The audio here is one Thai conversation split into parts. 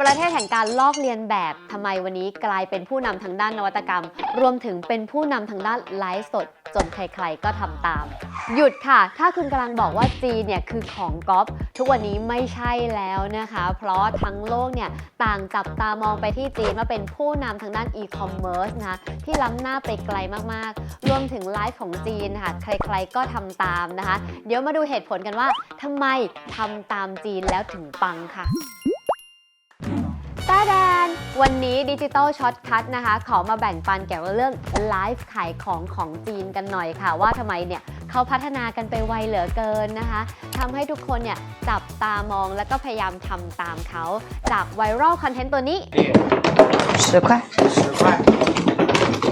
ประเทศแห่งการลอกเลียนแบบทำไมวันนี้กลายเป็นผู้นำทางด้านนวัตกรรม รวมถึงเป็นผู้นำทางด้านไลฟ์สด จนใครๆก็ทำตาม หยุดค่ะ ถ้าคุณกำลังบอกว่าจีนเนี่ยคือของก๊อปทุกวันนี้ไม่ใช่แล้วนะคะ เพราะทั้งโลกเนี่ยต่างจับตามองไปที่จีนว่าเป็นผู้นำทางด้านอีคอมเมิร์ซนะที่ล้ำหน้าไปไกลมากๆ รวมถึงไลฟ์ของจีนค่ะใครๆก็ทำตามนะคะ เดี๋ยวมาดูเหตุผลกันว่าทำไมทำตามจีนแล้วถึงปังค่ะ ตาแดน วันนี้ดิจิตอลช็อตคัทนะคะ ขอมาแบ่งปันเกี่ยวกับเรื่องไลฟ์ขายของของจีนกันหน่อยค่ะ ว่าทำไมเนี่ยเขาพัฒนากันไปไวเหลือเกินนะคะทำให้ทุกคนเนี่ยจับตามองแล้วก็พยายามทำตามเขา จากไวรัลคอนเทนต์ตัวนี้ 十块、十块、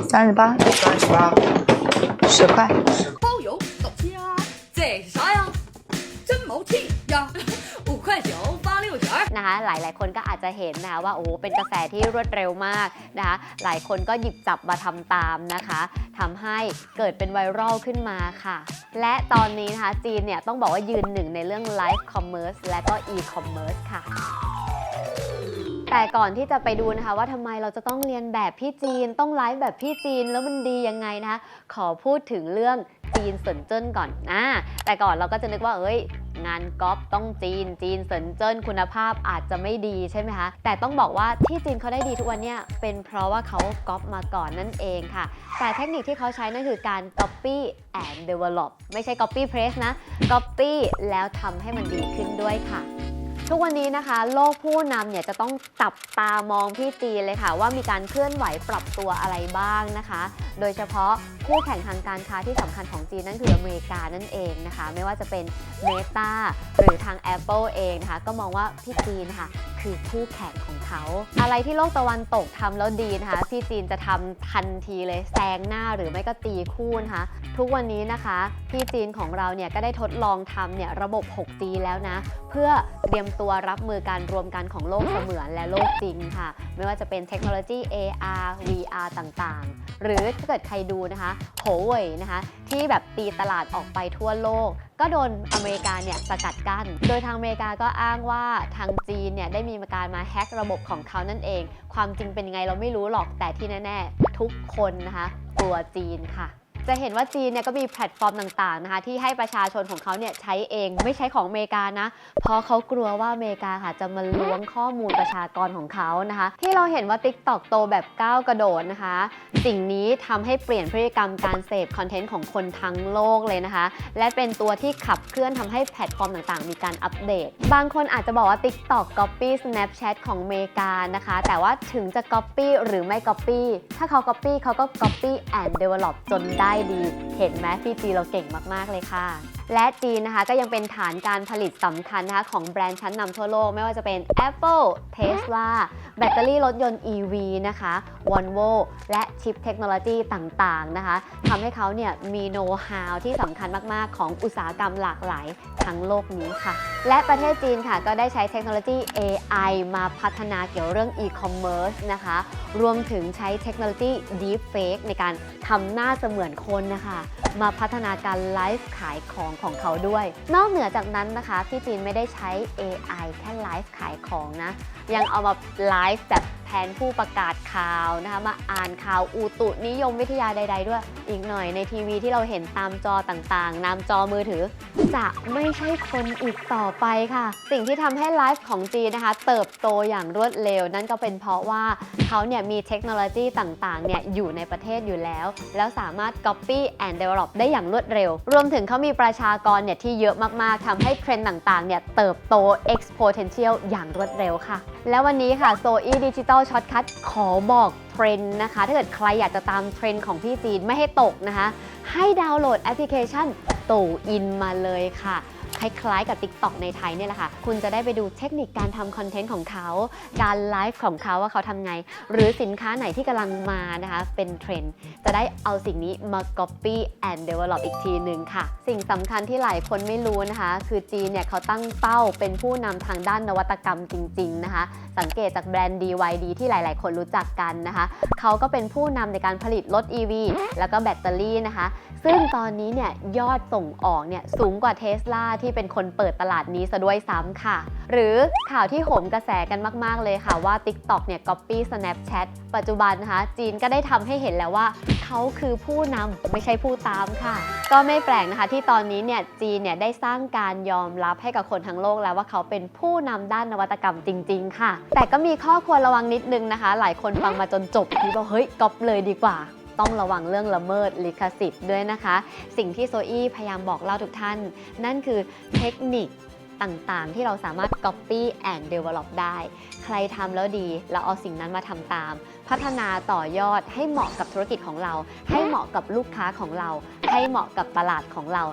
三十八、三十八、十块。包邮到家，这是啥呀？真毛气呀！五块九八六卷儿。 นะคะหลายๆ คนก็อาจจะเห็นนะคะว่าโอ้เป็นกระแสที่รวดเร็วมากนะคะหลายคนก็หยิบจับมาทำตามนะคะทำให้เกิดเป็นไวรัลขึ้นมาค่ะ และตอนนี้นะคะจีนเนี่ยต้องบอกว่ายืนหนึ่งในเรื่องไลฟ์คอมเมิร์ซและก็อีคอมเมิร์ซค่ะแต่ก่อนที่จะไปดูนะคะว่าทำไมเราจะต้องเรียนแบบพี่จีน ต้องไลฟ์แบบพี่จีนแล้วมันดียังไงนะคะขอพูดถึงเรื่อง จีนเซินเจิ้นก่อนอ่าแต่ก่อนเราก็จะนึกว่าเอ้ย งานก๊อปต้องจีน จีนเซินเจิ้นคุณภาพอาจจะไม่ดีใช่ไหมคะ แต่ต้องบอกว่าที่จีนเขาได้ดีทุกวันเนี่ยเป็นเพราะว่าเขาก๊อปมาก่อนนั่นเองค่ะ แต่เทคนิคที่เขาใช้นั่นคือการ copy and develop ไม่ใช่ copy paste นะ copy แล้วทำให้มันดีขึ้นด้วยค่ะ ทุกวันนี้นะคะ โลกผู้นำเนี่ยจะต้องจับตามองพี่จีนเลยค่ะ ว่ามีการเคลื่อนไหวปรับตัวอะไรบ้างนะคะ โดยเฉพาะคู่แข่งทางการค้าที่สำคัญของจีนนั่นคืออเมริกานั่นเองนะคะ ไม่ว่าจะเป็น Meta หรือทาง Apple เองนะคะ ก็มองว่าพี่จีนค่ะ คือคู่แข่งของเขา อะไรที่โลกตะวันตกทำแล้วดีนะคะ พี่จีนจะทำทันทีเลยแซงหน้าหรือไม่ก็ตีคู่นะคะ ทุกวันนี้นะคะ พี่จีนของเราเนี่ยก็ได้ทดลองทำเนี่ยระบบ 6G แล้วนะ เพื่อเตรียมตัวรับมือการรวมกันของโลกเสมือนและโลกจริงค่ะ ไม่ว่าจะเป็นเทคโนโลยี AR VR ต่างๆ หรือถ้าเกิดใครดูนะคะโหเว่ยนะคะ ที่แบบตีตลาดออกไปทั่วโลก ก็โดนอเมริกาเนี่ยสกัดกั้น โดยทางอเมริกาก็อ้างว่าทางจีนเนี่ยได้มีการมาแฮ็กระบบของเขานั่นเอง ความจริงเป็นยังไงเราไม่รู้หรอกแต่ที่แน่ ๆ ทุกคนนะคะกลัวจีนค่ะ จะเห็นว่าจีนเนี่ยก็มีแพลตฟอร์มต่างๆนะคะที่ให้ประชาชนของเขาเนี่ยใช้เองไม่ใช้ของอเมริกานะ เพราะเขากลัวว่าอเมริกาค่ะจะมาล้วงข้อมูลประชากรของเขานะคะ ที่เราเห็นว่า TikTok โตแบบก้าวกระโดดนะคะ สิ่งนี้ทำให้เปลี่ยนพฤติกรรมการเสพคอนเทนต์ของคนทั้งโลกเลยนะคะ และเป็นตัวที่ขับเคลื่อนทำให้แพลตฟอร์มต่างๆ มีการอัปเดต บางคนอาจจะบอกว่า TikTok Copy Snapchat ของอเมริกานะคะ แต่ว่าถึงจะ Copy หรือไม่ Copy ถ้าเขา Copy เขาก็ Copy and Develop จนได้ดี เห็นไหมฟีจีเราเก่งมาก ๆ เลยค่ะ และจีนนะคะก็ยังเป็นฐานการผลิตสำคัญนะคะของแบรนด์ชั้นนำทั่วโลก ไม่ว่าจะเป็น Apple Tesla แบตเตอรี่รถยนต์ EV นะคะ Volvo และชิปเทคโนโลยีต่างๆนะคะทำให้เขาเนี่ยมีโน้ตฮาวที่สำคัญมาก ๆ ของอุตสาหกรรมหลากหลายทั้งโลกนี้ค่ะ และประเทศจีนค่ะก็ได้ใช้เทคโนโลยี AI มาพัฒนาเกี่ยวเรื่อง e-commerce นะคะ รวมถึงใช้เทคโนโลยี Deepfake ในการทำหน้าเสมือนคนนะคะ มาพัฒนาการไลฟ์ขายของของเขาด้วย นอกเหนือจากนั้นนะคะ พี่จีนไม่ได้ใช้ AI แค่ไลฟ์ขายของนะ ยังเอามาไลฟ์แบบ แทนผู้ประกาศข่าวนะคะมาอ่านข่าวอุตุนิยมวิทยาใด ๆ ด้วย อีกหน่อยในทีวีที่เราเห็นตามจอต่างๆนามจอมือถือ จะไม่ใช่คนอีกต่อไปค่ะ สิ่งที่ทำให้ไลฟ์ของจีนนะคะ เติบโตอย่างรวดเร็ว นั่นก็เป็นเพราะว่าเขาเนี่ยมีเทคโนโลยีต่างๆเนี่ยอยู่ในประเทศอยู่แล้ว แล้วสามารถ copy and develop ได้อย่างรวดเร็ว รวมถึงเขามีประชากรเนี่ยที่เยอะมากๆทำให้เทรนด์ต่างๆเนี่ยเติบโต exponential อย่างรวดเร็วค่ะ แล้ววันนี้ค่ะ Zoe Digital Shortcut ขอบอกเทรนด์นะคะ ถ้าเกิดใครอยากจะตามเทรนด์ของพี่จีนไม่ให้ตกนะคะ ให้ดาวน์โหลดแอปพลิเคชันตู่อินมาเลยค่ะ คล้ายๆ กับ TikTok ในไทยเนี่ยแหละค่ะ คุณจะได้ไปดูเทคนิคการทำคอนเทนต์ของเขา การไลฟ์ของเขาว่าเขาทำไง หรือสินค้าไหนที่กำลังมานะคะ เป็นเทรนด์ จะได้เอาสิ่งนี้มา copy and develop อีกทีหนึ่งค่ะ สิ่งสำคัญที่หลายคนไม่รู้นะคะ คือจีนเนี่ยเขาตั้งเป้าเป็นผู้นำทางด้านนวัตกรรมจริง ๆ นะคะ สังเกตจากแบรนด์ DYD ที่หลาย ๆ คนรู้จักกันนะคะ เขาก็เป็นผู้นำในการผลิตรถ EV แล้วก็แบตเตอรี่นะคะ ซึ่งตอนนี้เนี่ยยอดส่งออกเนี่ยสูงกว่าเท s l a ที่ที่เป็นคนเปิดตลาดนี้ซะด้วยซ้ำค่ะ หรือข่าวที่โหมกระแสกันมาก ๆ เลยค่ะว่า TikTok เนี่ย copy Snapchat ปัจจุบันนะคะ จีนก็ได้ทำให้เห็นแล้วว่า เขาคือผู้นำไม่ใช่ผู้ตามค่ะ ก็ไม่แปลกนะคะที่ตอนนี้เนี่ยจีนเนี่ยได้สร้างการยอมรับให้กับคนทั้งโลกแล้วว่าเขาเป็นผู้นำด้านนวัตกรรมจริง ๆ ค่ะ แต่ก็มีข้อควรระวังนิดนึงนะคะ หลายคนฟังมาจนจบคิดว่าเฮ้ยก๊อปเลยดีกว่า ต้องระวังเรื่องละเมิดลิขสิทธิ์ด้วยนะคะ สิ่งที่โซอี้พยายามบอกเล่าทุกท่าน นั่นคือเทคนิคต่างๆ ที่เราสามารถ copy and develop ได้ ใครทำแล้วดี เราเอาสิ่งนั้นมาทำตาม พัฒนาต่อยอดให้เหมาะกับธุรกิจของเรา ให้เหมาะกับลูกค้าของเรา ให้เหมาะกับตลาดของเรา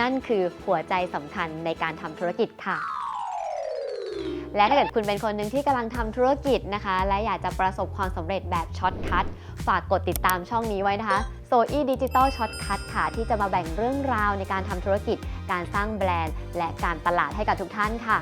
นั่นคือหัวใจสำคัญในการทำธุรกิจค่ะและถ้าเกิดคุณเป็นคนหนึ่งที่กำลังทำธุรกิจนะคะ และอยากจะประสบความสำเร็จแบบช็อตคัท ฝากกดติดตามช่องนี้ไว้นะคะโซอี้ดิจิตอลช็อตคัทค่ะ ที่จะมาแบ่งเรื่องราวในการทำธุรกิจ การสร้างแบรนด์ และการตลาดให้กับทุกท่านค่ะ